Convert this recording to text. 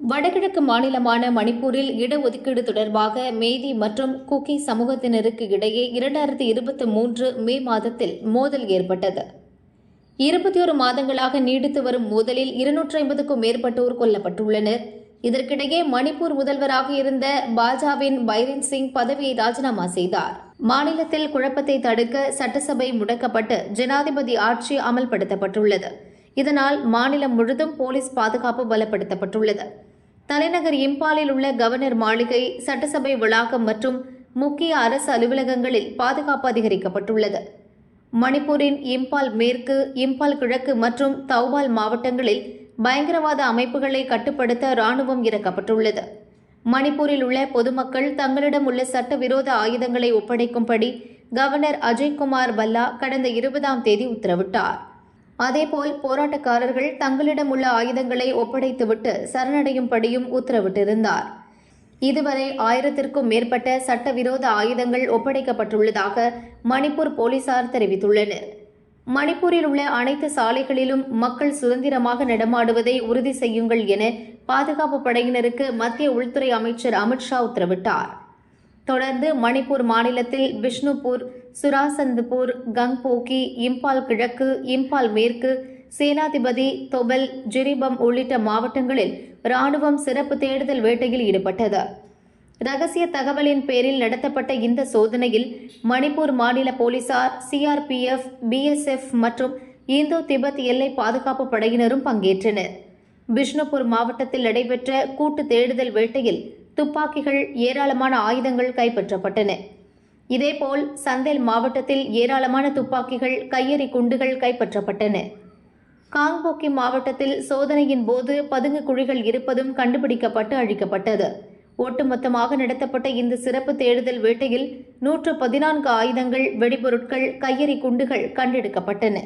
வடகிழக்கு மாநிலமான மணிப்பூரில் இடஒதுக்கீடு தொடர்பாக மேதி மற்றும் குக்கி சமூகத்தினருக்கு இடையே இரண்டாயிரத்தி இருபத்தி மூன்று மே மாதத்தில் மோதல் ஏற்பட்டது. இருபத்தி ஒரு மாதங்களாக நீடித்து வரும் மோதலில் இருநூற்றி ஐம்பதுக்கும் மேற்பட்டோர் கொல்லப்பட்டுள்ளனர். இதற்கிடையே மணிப்பூர் முதல்வராக இருந்த பாஜாவின் பைரன் சிங் பதவியை ராஜினாமா செய்தார். மாநிலத்தில் குழப்பத்தை தடுக்க சட்டசபை முடக்கப்பட்டு ஜனாதிபதி ஆட்சி அமல்படுத்தப்பட்டுள்ளது. இதனால் மாநிலம் முழுதும் போலீஸ் பாதுகாப்பு பலப்படுத்தப்பட்டுள்ளது. தலைநகர் இம்பாலில் உள்ள கவர்னர் மாளிகை சட்டசபை வளாகம் மற்றும் முக்கிய அரசு அலுவலகங்களில் பாதுகாப்பு அதிகரிக்கப்பட்டுள்ளது. மணிப்பூரின் இம்பால் மேற்கு இம்பால் கிழக்கு மற்றும் தௌபால் மாவட்டங்களில் பயங்கரவாத அமைப்புகளை கட்டுப்படுத்த ராணுவம் இறக்கப்பட்டுள்ளது. மணிப்பூரில் உள்ள பொதுமக்கள் தங்களிடம் உள்ள சட்டவிரோத ஆயுதங்களை ஒப்படைக்கும்படி கவர்னர் அஜய்குமார் பல்லா கடந்த இருபதாம் தேதி உத்தரவிட்டார். அதேபோல் போராட்டக்காரர்கள் தங்களிடம் உள்ள ஆயுதங்களை ஒப்படைத்துவிட்டு சரணடையும்படியும் உத்தரவிட்டிருந்தார். இதுவரை ஆயிரத்திற்கும் மேற்பட்ட சட்டவிரோத ஆயுதங்கள் ஒப்படைக்கப்பட்டுள்ளதாக மணிப்பூர் போலீசார் தெரிவித்துள்ளனர். மணிப்பூரில் உள்ள அனைத்து சாலைகளிலும் மக்கள் சுதந்திரமாக நடமாடுவதை உறுதி செய்யுங்கள் என பாதுகாப்பு படையினருக்கு மத்திய உள்துறை அமைச்சர் அமித்ஷா உத்தரவிட்டார். தொடர்ந்து மணிப்பூர் மாநிலத்தில் பிஷ்ணுபூர் சுராசந்தபூர் கங்போக்கி இம்பால் கிழக்கு இம்பால் மேற்கு சேனாதிபதி தொபல் ஜிரிபம் உள்ளிட்ட மாவட்டங்களில் ராணுவம் சிறப்பு தேடுதல் வேட்டையில் ஈடுபட்டது. ரகசிய தகவலின் பேரில் நடத்தப்பட்ட இந்த சோதனையில் மணிப்பூர் மாநில போலீசார் சிஆர்பிஎஃப் பிஎஸ்எஃப் மற்றும் இந்தோ திபெத் எல்லை பாதுகாப்பு படையினரும் பங்கேற்றனர். பிஷ்ணுபூர் மாவட்டத்தில் நடைபெற்ற கூட்டு தேடுதல் வேட்டையில் துப்பாக்கிகள் ஏராளமான ஆயுதங்கள் கைப்பற்றப்பட்டன. இதேபோல் சந்தேல் மாவட்டத்தில் ஏராளமான துப்பாக்கிகள் கையெறி குண்டுகள் கைப்பற்றப்பட்டன. காங்போக்கி மாவட்டத்தில் சோதனையின் போது பதுங்கு குழிகள் இருப்பதும் கண்டுபிடிக்கப்பட்டு அழிக்கப்பட்டது. ஒட்டுமொத்தமாக நடத்தப்பட்ட இந்த சிறப்பு தேடுதல் வேட்டையில் நூற்று பதினான்கு ஆயுதங்கள் வெடிபொருட்கள் கையெறி குண்டுகள் கண்டெடுக்கப்பட்டன.